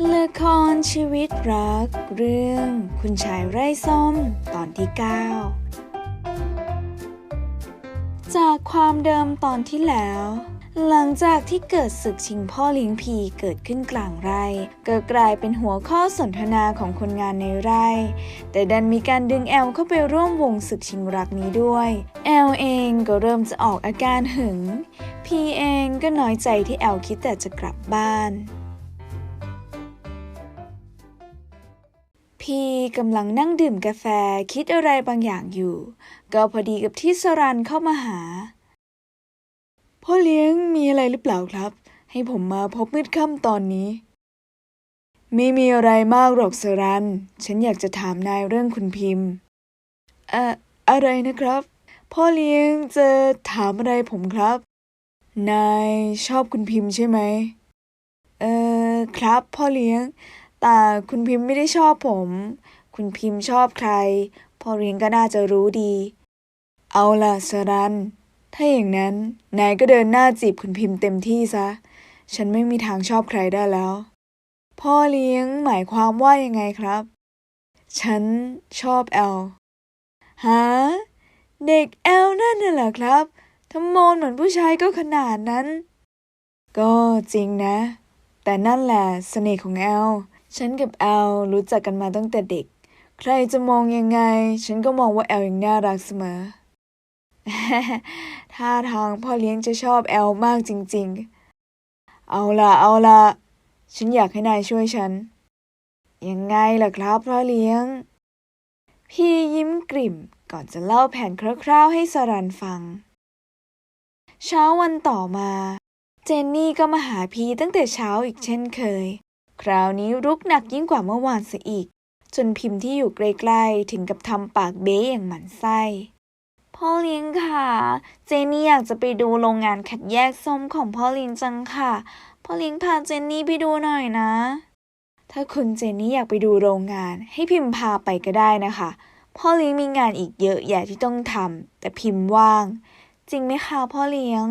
ละครชีวิตรักเรื่อง คุณชายไร่ส้มตอนที่ 9 จากความเดิมตอนที่แล้ว หลังจากที่เกิดศึกชิงพ่อเลี้ยงพีเกิดขึ้นกลางไร่ก็กลายเป็นหัวข้อสนทนาของคนงานในไร่ แต่ดันมีการดึงแอลเข้าไปร่วมวงศึกชิงรักนี้ด้วย แอลเองก็เริ่มจะออกอาการหึง พีเองก็น้อยใจที่แอลคิดแต่จะกลับบ้าน พี่กำลังนั่งดื่มกาแฟคิดอะไรบางอย่างอยู่ ก็พอดีกับที่สรันเข้ามาหา พ่อเลี้ยงมีอะไรหรือเปล่าครับ ให้ผมมาพบมืดค่ำตอนนี้ ไม่มีอะไรมากหรอกสรัน ฉันอยากจะถามนายเรื่องคุณพิมพ์เอ่ออะไรนะครับ พ่อเลี้ยงจะถามอะไรผมครับ นายชอบคุณพิมพ์ใช่ไหมเออครับ พ่อเลี้ยง แต่คุณพิมพ์ไม่ได้ชอบผม คุณพิมพ์ชอบใครพ่อเลี้ยงก็น่าจะรู้ดี เอาล่ะสรัน ถ้าอย่างนั้น นายก็เดินหน้าจีบคุณพิมพ์เต็มที่ซะ ฉันไม่มีทางชอบใครได้แล้ว พ่อเลี้ยงหมายความว่ายังไงครับ ฉันชอบแอลฮะเด็กแอลนั่นน่ะเหรอครับทำโมนเหมือนผู้ชายก็ขนาดนั้น ก็จริงนะ แต่นั่นแหละเสน่ห์ของแอล ฉันกับแอลรู้จักกันมาตั้งแต่เด็ก ใครจะมองยังไง ฉันก็มองว่าแอลยังน่ารักเสมอท่าทางพ่อเลี้ยงจะชอบแอลมากจริง ๆ เอาละเอาละฉันอยากให้นายช่วยฉัน ยังไงล่ะครับพ่อเลี้ยง พี่ยิ้มกริ่มก่อนจะเล่าแผนคร่าวๆให้สรันฟัง เช้าวันต่อมา เจนนี่ก็มาหาพีตั้งแต่เช้าอีกเช่นเคย คราวนี้รุกหนักยิ่งกว่าเมื่อวานเสียอีก จนพิมพ์ที่อยู่ใกล้ๆถึงกับทำปากเบ๊อย่างหมันไส้พ่อเลี้ยงค่ะ เจนนี่อยากจะไปดูโรงงานคัดแยกส้มของพ่อเลี้ยงจังค่ะ พ่อเลี้ยงพาเจนนี่ไปดูหน่อยนะ ถ้าคุณเจนนี่อยากไปดูโรงงาน ให้พิมพ์พาไปก็ได้นะคะ พ่อเลี้ยงมีงานอีกเยอะแยะที่ต้องทำแต่พิมพ์ว่าง จริงไหมคะพ่อเลี้ยง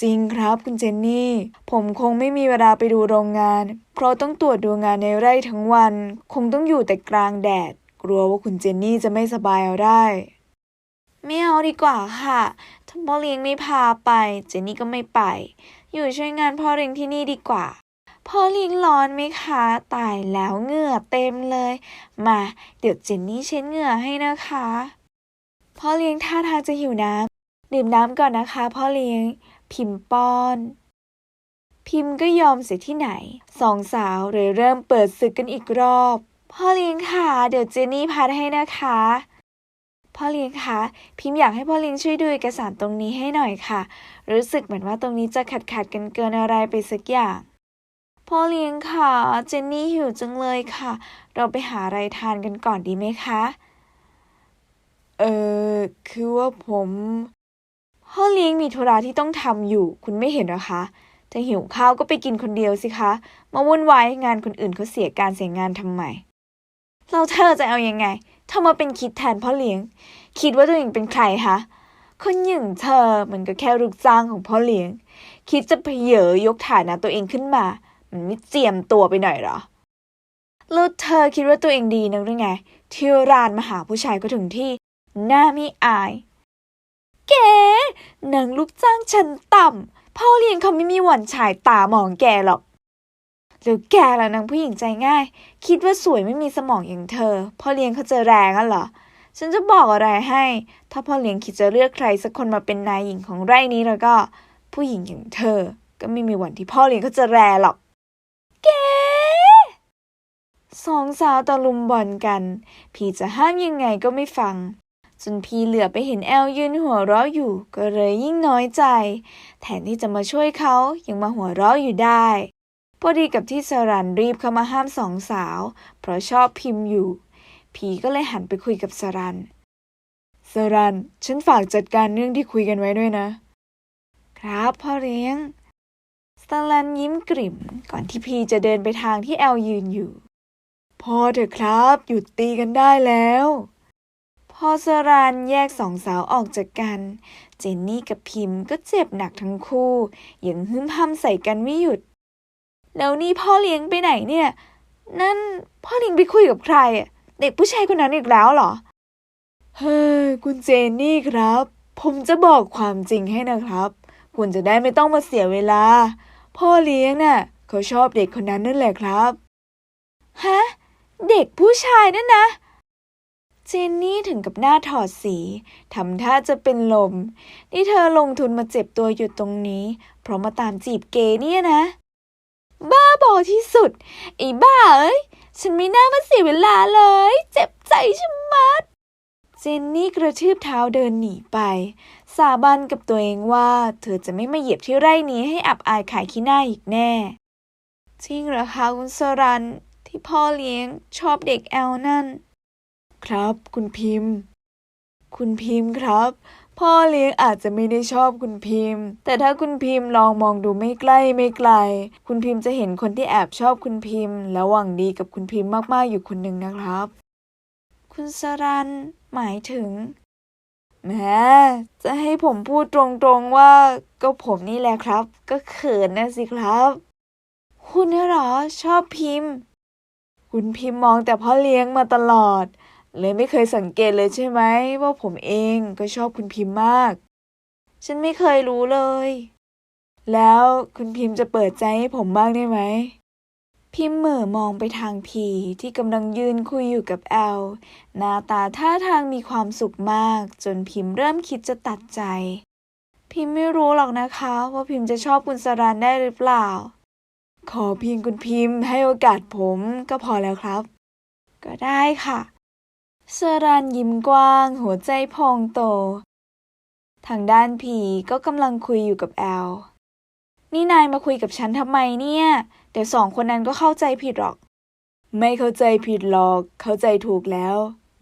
จริงครับคุณเจนนี่ ผมคงไม่มีเวลาไปดูโรงงาน เพราะต้องตรวจดูงานในไร่ทั้งวัน คงต้องอยู่แต่กลางแดด กลัวว่าคุณเจนนี่จะไม่สบายเอาได้ ไม่เอาดีกว่าค่ะถ้าพ่อเลี้ยงไม่พาไป เจนนี่ก็ไม่ไป อยู่ช่วยงานพ่อเลี้ยงที่นี่ดีกว่า พ่อเลี้ยงร้อนไหมคะ ตายแล้วเหงื่อเต็มเลย มา เดี๋ยวเจนนี่เช็ดเหงื่อให้นะคะ พ่อเลี้ยงท่าทางจะหิวน้ำดื่มน้ำก่อนนะคะ พ่อเลี้ยง พิมพ์ป้อน พิมพ์ก็ยอมเสียที่ไหน สองสาวเลยเริ่มเปิดศึกกันอีกรอบ พ่อเลี้ยงค่ะเดี๋ยวเจนนี่พัดให้นะคะ พ่อเลี้ยงคะพิมพ์อยากให้พ่อเลี้ยงช่วยดูเอกสารตรงนี้ให้หน่อยค่ะ รู้สึกเหมือนว่าตรงนี้จะขัดขัดกันเกินอะไรไปสักอย่าง พ่อเลี้ยงค่ะเจนนี่หิวจังเลยค่ะ เราไปหาอะไรทานกันก่อนดีไหมคะเออคือว่าผม พ่อเลี้ยงมีธุระที่ต้องทำอยู่ คุณไม่เห็นหรอคะ ถ้าหิวข้าวก็ไปกินคนเดียวสิคะ มาวุ่นวายให้งานคนอื่นเขาเสียการเสียงานทำไมเราเธอจะเอายังไงเธอมาเป็นคิดแทนพ่อเลี้ยง คิดว่าตัวเองเป็นใครคะคนอย่งเธอมันก็แค่ลูกจ้างของพ่อเลี้ยง คิดจะเพเยอยกฐานะตัวเองขึ้นมา มันไม่เจียมตัวไปหน่อยหรอแล้วเธอคิดว่าตัวเองดีนักหรือไงที่รานมาหาผู้ชายก็ถึงที่ หน้าไม่อาย แกนางลูกจ้างชั้นต่ำ พ่อเลี้ยงเขาไม่มีหวันฉายตามองแกหรอกหรือแกล่ะนางผู้หญิงใจง่าย คิดว่าสวยไม่มีสมองอย่างเธอ พ่อเลี้ยงเขาจะแรงอะเหรอ ฉันจะบอกอะไรให้ ถ้าพ่อเลี้ยงคิดจะเลือกใครสักคนมาเป็นนายหญิงของไร่นี้แล้วก็ ผู้หญิงอย่างเธอ ก็ไม่มีวันที่พ่อเลี้ยงเขาจะแรงหรอกแกสองสาวตะลุมบอลกันพี่จะห้ามยังไงก็ไม่ฟัง จนพี่เหลือไปเห็นแอลยืนหัวเราะอยู่ ก็เลยยิ่งน้อยใจ แทนที่จะมาช่วยเขายังมาหัวเราะอยู่ได้ พอดีกับที่สรันรีบเข้ามาห้ามสองสาว เพราะชอบพิมพ์อยู่ผีก็เลยหันไปคุยกับสรัน สรัน ฉันฝากจัดการเรื่องที่คุยกันไว้ด้วยนะ ครับพ่อเลี้ยงสลันยิ้มกริ่ม ก่อนที่พีจะเดินไปทางที่แอลยืนอยู่ พอเถอะครับ หยุดตีกันได้แล้ว พอสรันแยกสองสาวออกจากกัน เจนนี่กับพิมพ์ก็เจ็บหนักทั้งคู่ยังหึมห้ำใส่กันไม่หยุด แล้วนี่พ่อเลี้ยงไปไหนเนี่ย นั่นพ่อเลี้ยงไปคุยกับใคร เด็กผู้ชายคนนั้นอีกแล้วเหรอ เฮ้ยคุณเจนนี่ครับ ผมจะบอกความจริงให้นะครับ คุณจะได้ไม่ต้องมาเสียเวลา พ่อเลี้ยงน่ะเขาชอบเด็กคนนั้นนั่นแหละครับ ฮะ เด็กผู้ชายนั่นนะ เจนนี่ถึงกับหน้าถอดสีทำท่าจะเป็นลม นี่เธอลงทุนมาเจ็บตัวอยู่ตรงนี้ เพราะมาตามจีบเกเนี่ยนะ บ้าบอที่สุด ไอ้บ้าเอ้ย ฉันไม่น่ามาเสียเวลาเลย เจ็บใจชะมัด เจนนี่กระทืบเท้าเดินหนีไป สาบานกับตัวเองว่า เธอจะไม่มาเหยียบที่ไร่นี้ให้อับอายขายขี้หน้าอีกแน่ จริงเหรอคะคุณสรันที่พ่อเลี้ยงชอบเด็กแอลนั่น ครับคุณพิมพ์ คุณพิมพ์ครับ พ่อเลี้ยงอาจจะไม่ได้ชอบคุณพิมพ์ แต่ถ้าคุณพิมพ์ลองมองดูไม่ใกล้ไม่ไกล คุณพิมพ์จะเห็นคนที่แอบชอบคุณพิมพ์ และหวังดีกับคุณพิมพ์มากๆอยู่คนหนึ่งนะครับ คุณสรันหมายถึงแหมจะให้ผมพูดตรงๆว่าก็ผมนี่แหละครับ ก็เขินนะสิครับ คุณน่ะเหรอชอบพิมพ์ คุณพิมพ์มองแต่พ่อเลี้ยงมาตลอด เลยไม่เคยสังเกตเลยใช่ไหมว่าผมเองก็ชอบคุณพิมพ์มาก ฉันไม่เคยรู้เลย แล้วคุณพิมพ์จะเปิดใจให้ผมบ้างได้ไหม พิมพ์เหม่อมองไปทางพีที่กำลังยืนคุยอยู่กับแอลหน้าตาท่าทางมีความสุขมาก จนพิมพ์เริ่มคิดจะตัดใจ พิมพ์ไม่รู้หรอกนะคะ ว่าพิมพ์จะชอบคุณสรันได้หรือเปล่า ขอเพียงคุณพิมพ์ให้โอกาสผมก็พอแล้วครับ ก็ได้ค่ะ สรันยิ้มกว้าง หัวใจพองโต ทางด้านพีก็กำลังคุยอยู่กับแอล นี่นายมาคุยกับฉันทำไมเนี่ย เดี๋ยวสองคนนั้นก็เข้าใจผิดหรอก ไม่เข้าใจผิดหรอก เข้าใจถูกแล้ว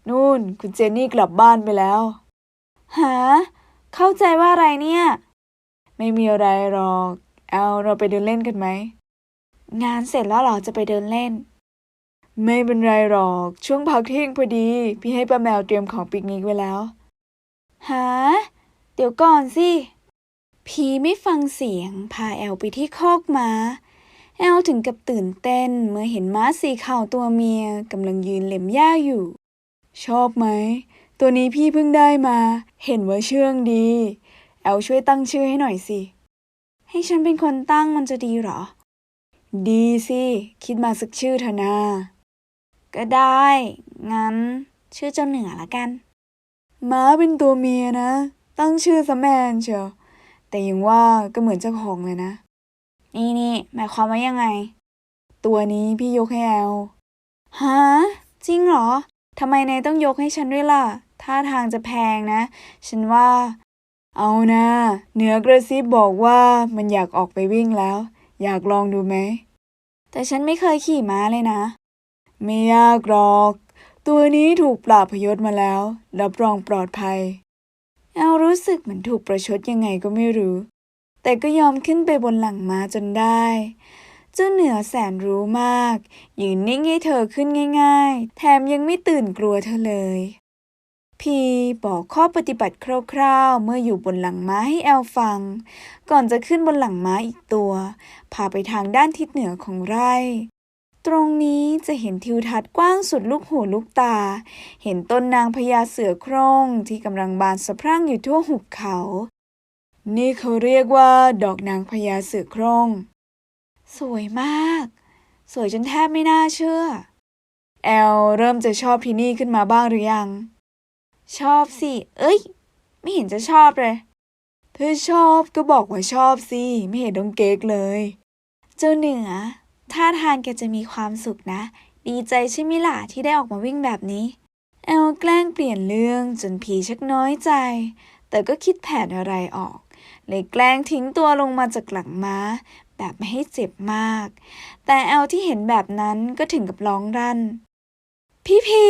นู่น คุณเจนนี่กลับบ้านไปแล้ว หา เข้าใจว่าอะไรเนี่ย ไม่มีอะไรหรอกเอาเราไปเดินเล่นกันไหม งานเสร็จแล้วเหรอจะไปเดินเล่น ไม่เป็นไรหรอก ช่วงพักเที่ยงพอดี พี่ให้ป้าแมวเตรียมของปิกนิกไว้แล้วหาเดี๋ยวก่อนสิ พีไม่ฟังเสียง พาแอลไปที่คอกม้า แอลถึงกับตื่นเต้นเมื่อเห็นม้าสีขาวตัวเมียกำลังยืนเล็มหญ้าอยู่ ชอบไหม ตัวนี้พี่เพิ่งได้มา เห็นว่าเชื่องดี แอลช่วยตั้งชื่อให้หน่อยสิ ให้ฉันเป็นคนตั้งมันจะดีเหรอ ดีสิ คิดมาสักชื่อเถอะนา ก็ได้ งั้น ชื่อเจ้าเหนือละกัน ม้าเป็นตัวเมียนะ ตั้งชื่อสแมนเชียว แต่ยังว่าก็เหมือนเจ้าของเลยนะ นี่นี่หมายความว่ายังไง ตัวนี้พี่ยกให้แอลฮะจริงเหรอทำไมนายต้องยกให้ฉันด้วยล่ะท่าทางจะแพงนะ ฉันว่า เอานะเหนือกระซิบบอกว่ามันอยากออกไปวิ่งแล้ว อยากลองดูไหม แต่ฉันไม่เคยขี่ม้าเลยนะ ไม่ยากหรอก ตัวนี้ถูกปราบพยศมาแล้ว รับรองปลอดภัย แอลรู้สึกเหมือนถูกประชดยังไงก็ไม่รู้ แต่ก็ยอมขึ้นไปบนหลังม้าจนได้ เจ้าเหนือแสนรู้มากยืนนิ่งให้เธอขึ้นง่าย ๆ แถมยังไม่ตื่นกลัวเธอเลย พีบอกข้อปฏิบัติคร่าวๆ เมื่ออยู่บนหลังม้าให้แอลฟัง ก่อนจะขึ้นบนหลังม้าอีกตัว พาไปทางด้านทิศเหนือของไร่ ตรงนี้จะเห็นทิวทัศน์กว้างสุดลูกหูลูกตา เห็นต้นนางพญาเสือโคร่งที่กำลังบานสะพรั่งอยู่ทั่วหุบเขา นี่เขาเรียกว่า ดอกนางพญาเสือโคร่ง สวยมาก สวยจนแทบไม่น่าเชื่อ แอลเริ่มจะชอบที่นี่ขึ้นมาบ้างหรือยัง ชอบสิ เอ้ย ไม่เห็นจะชอบเลย เธอชอบก็บอกว่าชอบสิ ไม่เห็นต้องเก๊กเลย เจ้าเหนือ ท่าทางแกจะมีความสุขนะ ดีใจใช่ไหมล่ะที่ได้ออกมาวิ่งแบบนี้ แอลแกล้งเปลี่ยนเรื่องจนผีชักน้อยใจ แต่ก็คิดแผนอะไรออก เลยแกล้งทิ้งตัวลงมาจากหลังม้า แบบไม่ให้เจ็บมาก แต่แอลที่เห็นแบบนั้นก็ถึงกับร้องรั่น พี่พี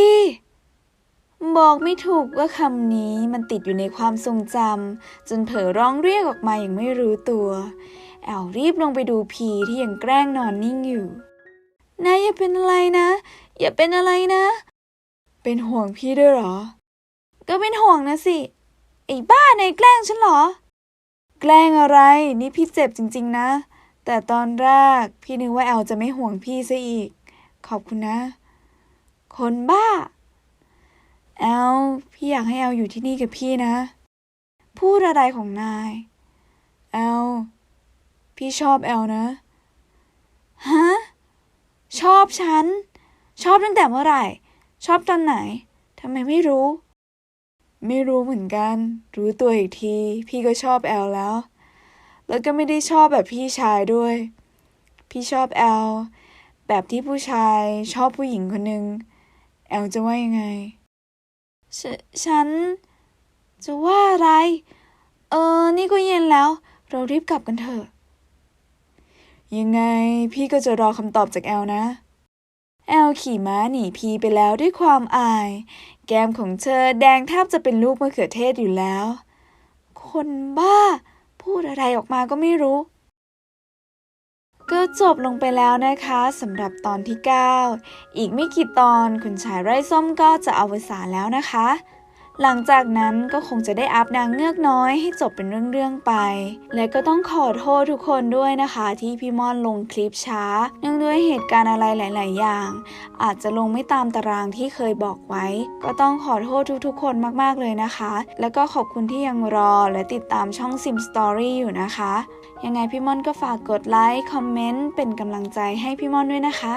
บอกไม่ถูกว่าคำนี้มันติดอยู่ในความทรงจำจนเผลอร้องเรียกออกมาอย่างไม่รู้ตัว แอลรีบลงไปดูพีที่ยังแกล้งนอนนิ่งอยู่นายอย่าเป็นอะไรนะ อย่าเป็นอะไรนะ เป็นห่วงพี่ด้วยเหรอ ก็เป็นห่วงนะสิ ไอ้บ้านายแกล้งฉันเหรอ แกล้งอะไร นี่พี่เจ็บจริง ๆ นะ แต่ตอนแรกพี่นึกว่าแอลจะไม่ห่วงพี่ซะอีก ขอบคุณนะ คนบ้า แอล พี่อยากให้แอลอยู่ที่นี่กับพี่นะ พูดอะไรของนาย แอล พี่ชอบแอลนะ ฮะ ชอบฉัน ชอบตั้งแต่เมื่อไหร่ ชอบตอนไหน ทำไมไม่รู้ ไม่รู้เหมือนกัน รู้ตัวอีกที พี่ก็ชอบแอลแล้ว แล้วก็ไม่ได้ชอบแบบพี่ชายด้วย พี่ชอบแอลแบบที่ผู้ชายชอบผู้หญิงคนหนึ่งแอลจะว่ายังไงฉฉัน จะว่าอะไร เออ นี่ก็เย็นแล้ว เรารีบกลับกันเถอะ ยังไงพี่ก็จะรอคำตอบจากแอลนะ แอลขี่ม้าหนีพีไปแล้วด้วยความอาย แก้มของเธอแดงแทบจะเป็นลูกมะเขือเทศอยู่แล้ว คนบ้า พูดอะไรออกมาก็ไม่รู้ก็จบลงไปแล้วนะคะสำหรับตอนที่ 9 อีกไม่กี่ตอนคุณชายไร่ส้มก็จะอวสานแล้วนะคะ หลังจากนั้นก็คงจะได้อัพนางเงือกน้อยให้จบเป็นเรื่องๆไป และก็ต้องขอโทษทุกคนด้วยนะคะ ที่พี่ม่อนลงคลิปช้า เนื่องด้วยเหตุการณ์อะไรหลาย ๆ อย่าง อาจจะลงไม่ตามตารางที่เคยบอกไว้ ก็ต้องขอโทษทุกๆ คนมากๆเลยนะคะ แล้วก็ขอบคุณที่ยังรอและติดตามช่อง Sim Story อยู่นะคะ ยังไงพี่ม่อนก็ฝากกดไลค์คอมเมนต์เป็นกำลังใจให้พี่ม่อนด้วยนะคะ